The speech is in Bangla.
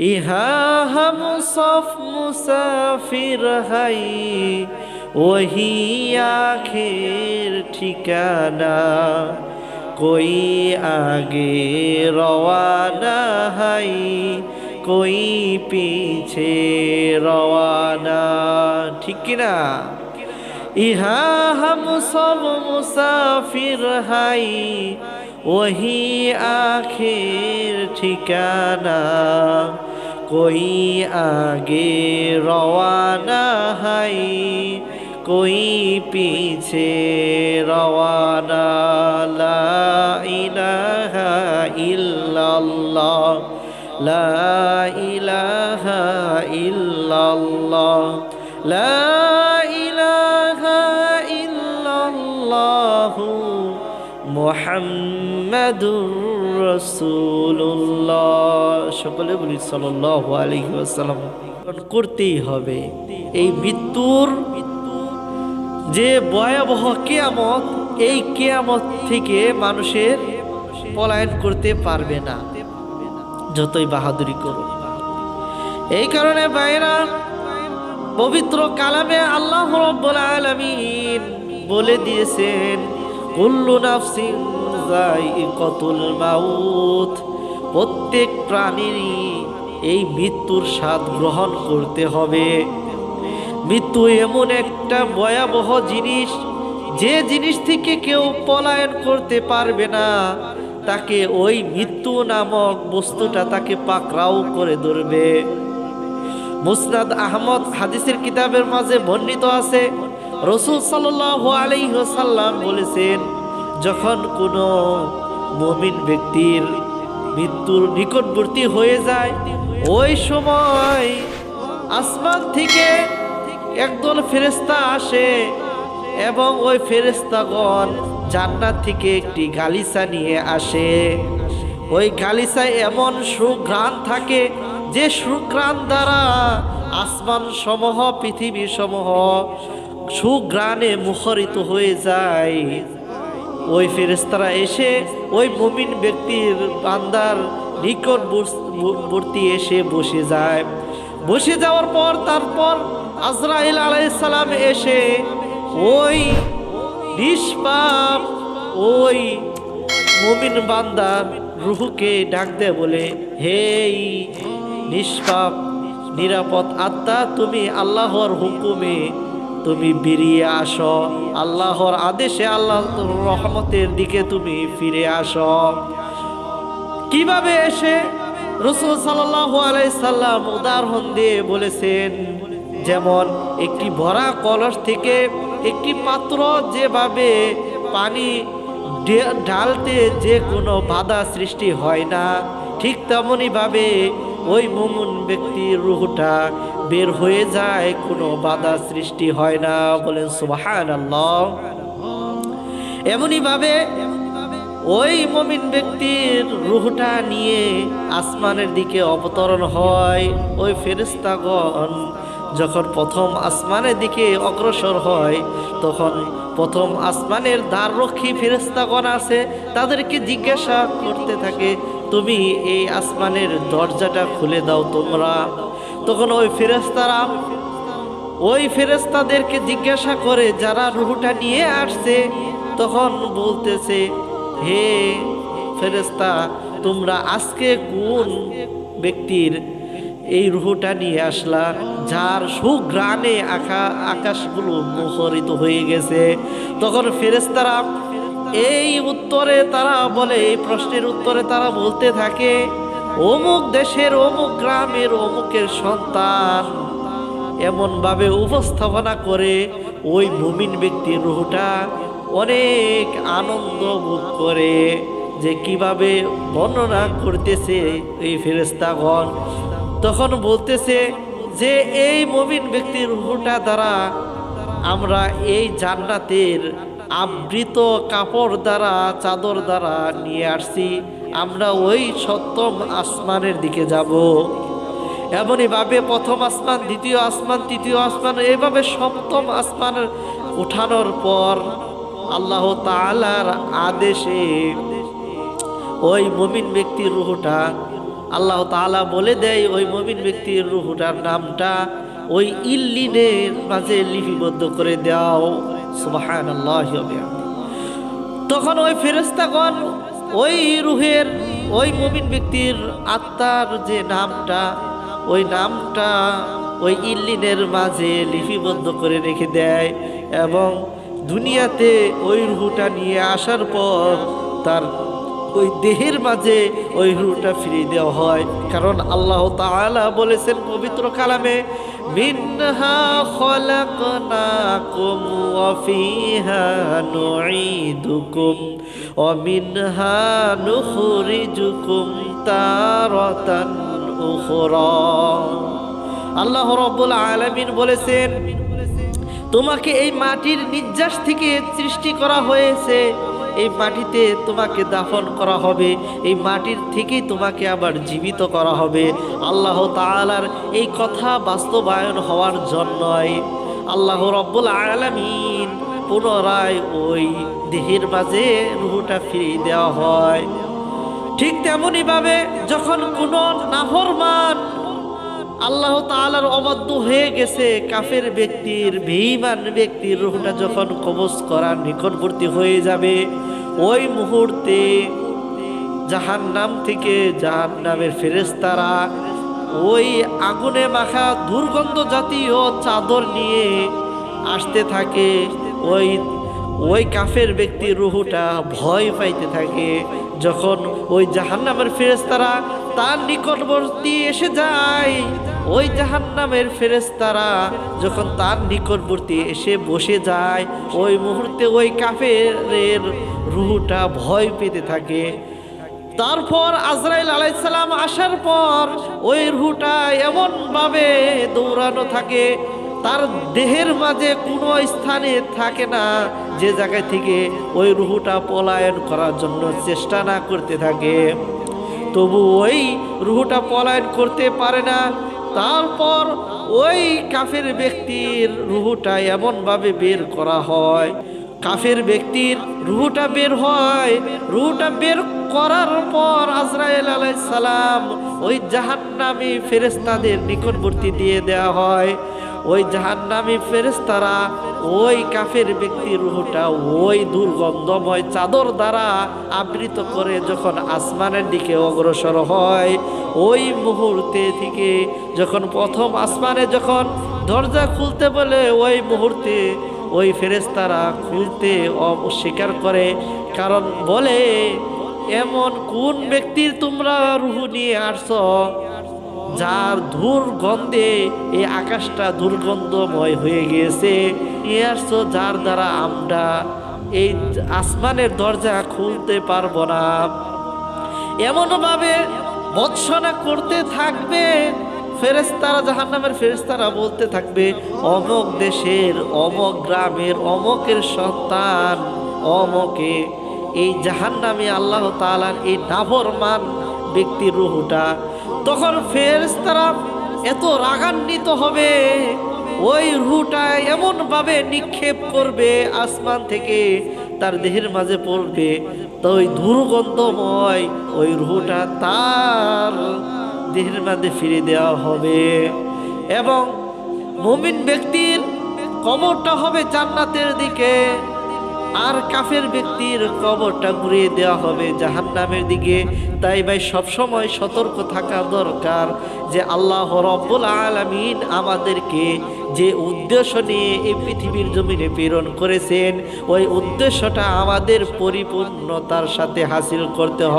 यहाँ हम सफ मुसाफिर है वही आखिर ठिकाना कोई आगे रवाना है कोई पीछे रवाना ठीक कि ना यहाँ हम सब मुसाफिर है वही आखिर ठिकाना কই আগে রওয়ানা হাই? কই পিছে রওয়ানা? লা ইলাহা ইল্লাল্লাহ। লা ইলাহা ইল্লাল্লাহ। লা ইলাহা ইল্লাল্লাহু। মুহাম্মাদুর রাসূলুল্লাহ। সকলে বলি ওয়াসাল্লাম। করতেই হবে। এই মৃত্যুর যে ভয়াবহ কেয়ামত, এই কেয়ামত থেকে মানুষের পলায়ন করতে পারবে না। যতই বাহাদুরি করুন এই কারণে বাইরা পবিত্র কালামে আল্লাহ রব্বুল আলামিন বলে দিয়েছেন কুল্লু নাফসিন যায়িকাতুল মাউত। প্রত্যেক প্রাণীরই এই মৃত্যুর স্বাদ গ্রহণ করতে হবে। মৃত্যু এমন একটা ভয়াবহ জিনিস, যে জিনিস থেকে কেউ পলায়ন করতে পারবে না। তাকে ওই মৃত্যু নামক বস্তুটা তাকে পাকড়াও করে ধরবে। মুসনাদ আহমদ হাদিসের কিতাবের মাঝে বর্ণিত আছে রসুল সাল্লাহ আলাইসাল্লাম বলেছেন, যখন কোনো মমিন ব্যক্তির মৃত্যুর নিকটবর্তী হয়ে যায়, ওই সময় আসমান থেকে একদল ফেরেস্তা আসে এবং ওই ফেরেস্তাগণ জান্নাত থেকে একটি গালিসা নিয়ে আসে। ওই গালিসায় এমন সুঘ্রাণ থাকে যে সুঘ্রাণ দ্বারা আসমান সমূহ পৃথিবী সমূহ সুঘ্রাণে মুখরিত হয়ে যায়। ওই ফেরেস্তারা এসে ওই মুমিন ব্যক্তির বান্দার নিকটবর্তী এসে বসে যায়। বসে যাওয়ার পর তারপর আজরাইল আলাইসালাম এসে ওই নিষ্পাপ, ওই মুমিন বান্দার রুহুকে ডাক দেয়, বলে, হে নিষ্পাপ, নিরাপদ আত্মা, তুমি আল্লাহর হুকুমে তুমি বেরিয়ে আসো। আল্লাহর আদেশে আল্লাহ রহমতের দিকে তুমি ফিরে আসো। কীভাবে এসে রসুল আলাইসাল্লাম উদাহরণ দিয়ে বলেছেন, যেমন একটি ভরা কলস থেকে একটি পাত্র যেভাবে পানি ঢালতে যে কোনো বাধা সৃষ্টি হয় না, ঠিক তেমনইভাবে ওই মুমুন ব্যক্তির রুহটা বের হয়ে যায়, কোনো বাধা সৃষ্টি হয় না। বলেন সুবাহান আল্লাহ এমনইভাবে ওই মমিন ব্যক্তির রুহটা নিয়ে আসমানের দিকে অবতরণ হয়। ওই ফেরিস্তাগণ যখন প্রথম আসমানের দিকে অগ্রসর হয়, তখন প্রথম আসমানের দ্বাররক্ষী ফেরেস্তাগণ আছে, তাদেরকে জিজ্ঞাসা করতে থাকে তুমি এই আসমানের দরজাটা খুলে দাও তোমরা। তখন ওই ফেরেস্তারা ওই ফেরেস্তাদেরকে জিজ্ঞাসা করে, যারা রুহুটা নিয়ে আসছে, তখন বলতেছে, হে ফেরেস্তা তোমরা আজকে কোন ব্যক্তির এই রুহুটা নিয়ে আসলা, যার সুগ্রাণে আকা আকাশগুলো মুখরিত হয়ে গেছে? তখন ফেরেস্তারা এই উত্তরে তারা বলে, এই প্রশ্নের উত্তরে তারা বলতে থাকে, অমুক দেশের, অমুক গ্রামের, অমুকের সন্তান। এমনভাবে উপস্থাপনা করে ওই মুমিন ব্যক্তির রুহুটা অনেক আনন্দ ভোগ করে যে কীভাবে বর্ণনা করতেছে এই ফেরেস্তাগণ তখন বলতেছে যে, এই মমিন ব্যক্তির রুহুটা দ্বারা আমরা এই জান্নাতের আবৃত কাপড় দ্বারা, চাদর দ্বারা নিয়ে আসছি। আমরা ওই সপ্তম আসমানের দিকে যাব। এমনইভাবে প্রথম আসমান, দ্বিতীয় আসমান, তৃতীয় আসমান এইভাবে সপ্তম আসমান উঠানোর পর আল্লাহ তালার আদেশে ওই মমিন ব্যক্তির রুহটা, আল্লাহ তাআলা বলে দেয়, ওই মমিন ব্যক্তির রুহুটার নামটা ওই ইল্লিনের মাঝে লিপিবদ্ধ করে দাও। তখন ওই ফেরেস্তাগণ ওই রুহের, ওই মমিন ব্যক্তির আত্মার যে নামটা, ওই নামটা ওই ইল্লিনের মাঝে লিপিবদ্ধ করে রেখে দেয় এবং দুনিয়াতে ওই রুহুটা নিয়ে আসার পর তার ওই দেহের মাঝে ওই রুহটা ফিরিয়ে দেওয়া হয়। কারণ আল্লাহ তাআলা বলেছেন পবিত্র কালামে ওয়া ফিহা নুঈদুকুম ওয়া মিনহা নুখরিজুকুম তারাতান উখরা আল্লাহ রাব্বুল আলামিন বলেছেন, তোমাকে এই মাটির নির্যাস থেকে সৃষ্টি করা হয়েছে। এই মাটিতে তোমাকে দাফন করা হবে, এই মাটির থেকেই তোমাকে আবার জীবিত করা হবে। আল্লাহ তাআলার এই কথা বাস্তবায়ন হওয়ার জন্যই আল্লাহ রব্বুল আলামিন পুনরায় ওই দেহের মাঝে রুহুটা ফিরিয়ে দেওয়া হয়। ঠিক তেমনইভাবে যখন কোনো নাফরমান আল্লাহ তাআলার অবাধ্য হয়ে গেছে কাফের ব্যক্তির, বেঈমান ব্যক্তির রুহটা যখন কবজ করার নিকটবর্তী হয়ে যাবে, ওই মুহূর্তে জাহান্নাম থেকে জাহান জাহান্নামের ফেরেশতারা ওই আগুনে মাখা দুর্গন্ধ জাতীয় চাদর নিয়ে আসতে থাকে। ওই ওই কাফের ব্যক্তির রুহুটা ভয় পাইতে থাকে। যখন ওই জাহান্নামের ফেরেস্তারা তার নিকটবর্তী এসে যায়। ওই জাহান জাহান্নামের ফেরেস্তারা যখন তার নিকটবর্তী এসে বসে যায়, ওই মুহূর্তে ওই কাফের রুহুটা ভয় পেতে থাকে। তারপর আজরাইল আলাইসালাম আসার পর ওই রুহুটা এমনভাবে দৌড়ানো থাকে, তার দেহের মাঝে কোনো স্থানে থাকে না, যে জায়গা থেকে ওই রুহুটা পলায়ন করার জন্য চেষ্টা না করতে থাকে। তবু ওই রুহুটা পলায়ন করতে পারে না। তারপর ওই কাফের ব্যক্তির রুহুটা এমনভাবে বের করা হয়। কাফের ব্যক্তির রুহুটা বের হয়। রুহুটা বের করার পর আজরায়েল আলাইসালাম ওই জাহান্নামী ফেরেস্তাদের নিকটবর্তী দিয়ে দেওয়া হয়। ওই জাহান্নামী ফেরেস্তারা ওই কাফের ব্যক্তির রুহটা, ওই দুর্গন্ধময় চাদর দ্বারা আবৃত করে যখন আসমানের দিকে অগ্রসর হয়, ওই মুহূর্তে থেকে যখন প্রথম আসমানে যখন দরজা খুলতে বলে, ওই মুহূর্তে ওই ফেরেস্তারা খুলতে অস্বীকার করে। কারণ বলে, এমন কোন ব্যক্তির তোমরা রুহু নিয়ে আসছো? যার দুর্গন্ধে এই আকাশটা দুর্গন্ধময় হয়ে গিয়েছে। যার দ্বারা আমরা এই আসমানের দরজা খুলতে পারব না। এমনভাবে বৎসনা করতে থাকবে ফেরেস্তারা জাহান্নামের ফেরেস্তারা বলতে থাকবে, অমক দেশের, অমক গ্রামের, অমকের সন্তান, অমকে এই জাহান্নামে আল্লাহ তালার এই নাভরমান ব্যক্তির রুহুটা তখন ফেরেস্তারা এত রাগান্বিত হবে। ওই রুহটা এমনভাবে নিক্ষেপ করবে আসমান থেকে, তার দেহের মাঝে পড়বে। তো ওই দুর্গন্ধময় ওই রুহটা তার দেহের মাঝে ফিরে দেওয়া হবে। এবং মুমিন ব্যক্তির কবরটা হবে জান্নাতের দিকে। আর কাফের ব্যক্তির কবরটা ঘুরিয়ে দেওয়া হবে জাহান নামের দিকে। তাই ভাই, সবসময় সতর্ক থাকা দরকার যে আল্লাহ রব্বুল আলমিন আমাদেরকে যে উদ্দেশ্য নিয়ে এই পৃথিবীর জমিনে প্রেরণ করেছেন, ওই উদ্দেশ্যটা আমাদের পরিপূর্ণতার সাথে হাসিল করতে হবে।